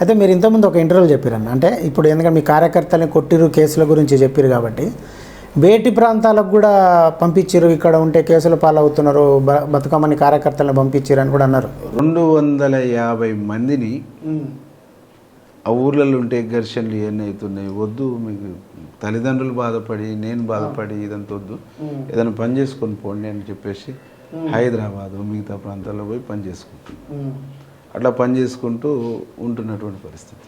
అయితే మీరు ఇంతకుముందు ఒక ఇంటర్వ్యూ చెప్పారన్న. అంటే ఇప్పుడు ఎందుకంటే మీ కార్యకర్తల్ని కొట్టిరు కేసుల గురించి చెప్పారు కాబట్టి. వేటి ప్రాంతాలకు కూడా పంపించారు ఇక్కడ ఉంటే కేసుల పాలవుతున్నారు బతుకమ్మని కార్యకర్తలను పంపించారు అని కూడా అన్నారు. రెండు వందల యాభై మందిని ఆ ఊర్లలో ఉంటే ఘర్షణలు ఇవన్నీ అవుతున్నాయి. వద్దు మీకు తల్లిదండ్రులు బాధపడి నేను బాధపడి ఇదంతా వద్దు. ఏదైనా పని చేసుకొని పోండి అని చెప్పేసి హైదరాబాద్ మిగతా ప్రాంతాల్లో పోయి పని చేసుకుంటాం అట్లా పని చేసుకుంటూ ఉంటున్నటువంటి పరిస్థితి.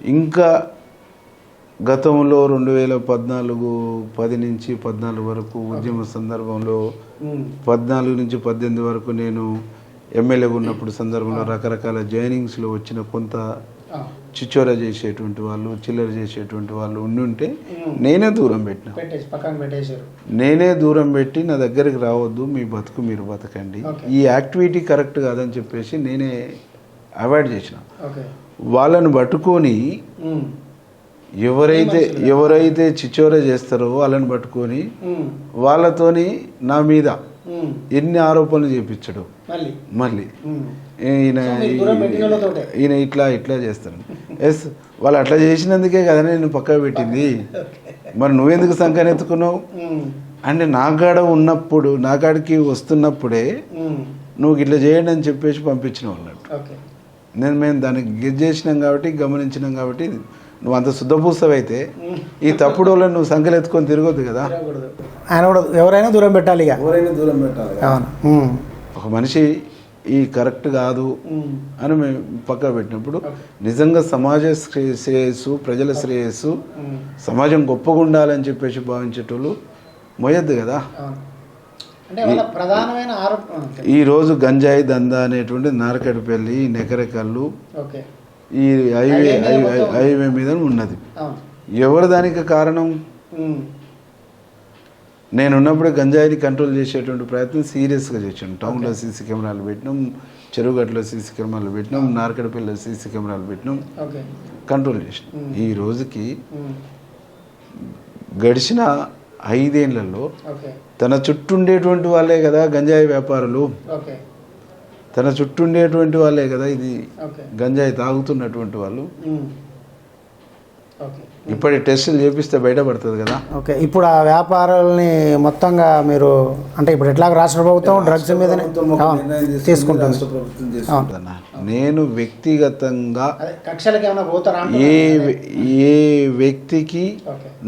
ఇంకా గతంలో రెండు వేల పద్నాలుగు పది నుంచి పద్నాలుగు వరకు ఉద్యమ సందర్భంలో పద్నాలుగు నుంచి పద్దెనిమిది వరకు నేను ఎమ్మెల్యేగా ఉన్నప్పుడు సందర్భంలో రకరకాల జాయినింగ్స్లో వచ్చిన కొంత చిచ్చోర చేసేటువంటి వాళ్ళు చిల్లర చేసేటువంటి వాళ్ళు ఉండి ఉంటే నేనే దూరం పెట్టిన. నేనే దూరం పెట్టి నా దగ్గరికి రావద్దు మీ బతుకు మీరు బతకండి. ఈ యాక్టివిటీ కరెక్ట్ కాదని చెప్పేసి నేనే అవాయిడ్ చేసిన. వాళ్ళని పట్టుకొని ఎవరైతే ఎవరైతే చిచ్చోర చేస్తారో వాళ్ళని పట్టుకొని వాళ్ళతోని నా మీద ఎన్ని ఆరోపణలు చేపించడు. మళ్ళీ. ఈయన ఈయన ఇట్లా ఇట్లా చేస్తాడు ఎస్ వాళ్ళు అట్లా చేసినందుకే కదా నేను పక్కకు పెట్టింది. మరి నువ్వెందుకు సంఖ్యను ఎత్తుకున్నావు అంటే నా కాడ ఉన్నప్పుడు నా కాడికి వస్తున్నప్పుడే నువ్వు ఇట్లా చేయండి అని చెప్పేసి పంపించిన వాళ్ళడు ఓకే. నేను మేము దానికి గెజ్ చేసినాం కాబట్టి గమనించినాం కాబట్టి నువ్వు అంత శుద్ధపూస్తవైతే ఈ తప్పుడు వాళ్ళని నువ్వు సంఖ్యలు ఎత్తుకొని తిరగొద్దు కదా. ఆయన కూడా ఎవరైనా దూరం పెట్టాలి ఇక. ఎవరైనా దూరం పెట్టాలి అవును. ఒక మనిషి ఈ కరెక్ట్ కాదు అని మేము పక్క పెట్టినప్పుడు నిజంగా సమాజ శ్రే- శ్రేయస్సు ప్రజల శ్రేయస్సు సమాజం గొప్పగా ఉండాలని చెప్పేసి భావించేటోళ్ళు మొయ్యద్దు కదా. అవును అంటే వాళ్ళ ప్రధానమైన ఆరోపణ ఈ రోజు గంజాయి దందా అనేటువంటి నారకడిపల్లి నెకరెకల్లు ఈ హైవే హైవే మీద ఉన్నది. ఎవరు దానికి కారణం. నేను ఉన్నప్పుడే గంజాయిని కంట్రోల్ చేసేటువంటి ప్రయత్నం సీరియస్గా చేసాను టౌన్లో సీసీ కెమెరాలు పెట్టినాం చెరువుగట్లో సీసీ కెమెరాలు పెట్టినాం నార్కడపల్లిలో సీసీ కెమెరాలు పెట్టినాం. కంట్రోల్ చేసినాం ఈ రోజుకి ఉమ్. గడిచిన ఐదేళ్ళలో తన చుట్టూ ఉండేటువంటి వాళ్ళే కదా గంజాయి వ్యాపారులు. తన చుట్టూ ఉండేటువంటి వాళ్ళే కదా ఇది గంజాయి తాగుతున్నటువంటి వాళ్ళు. ఓకే ఇప్పటి టెస్టులు చేపిస్తే బయటపడుతుంది కదా. ఓకే ఇప్పుడు ఆ వ్యాపారాలని మొత్తంగా మీరు అంటే ఇప్పుడు ఎట్లా రాష్ట్ర ప్రభుత్వం డ్రగ్స్ మీదనే అవును, తీసుకుంటుంది. నేను వ్యక్తిగతంగా ఏ ఏ వ్యక్తికి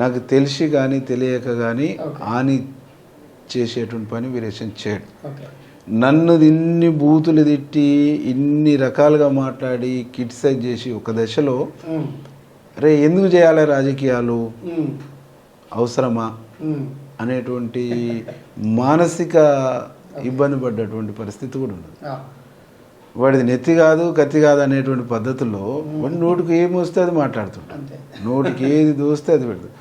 నాకు తెలిసి కానీ తెలియక కానీ హాని చేసేటువంటి పని వీరేషన్ చేయడు ఓకే. నన్ను ఇన్ని బూతులు తిట్టి ఇన్ని రకాలుగా మాట్లాడి కిట్సైజ్ చేసి ఒక దశలో అరే ఎందుకు చేయాలి రాజకీయాలు. అవసరమా. అనేటువంటి మానసిక ఇబ్బంది పడ్డటువంటి పరిస్థితి కూడా ఉన్నది. వాడిది నెత్తి కాదు కత్తి కాదు అనేటువంటి పద్ధతుల్లో వాడు నోటికి ఏమి వస్తే అది మాట్లాడుతుంటాడు. నోటికి ఏది దోస్తే అది పెడతాడు.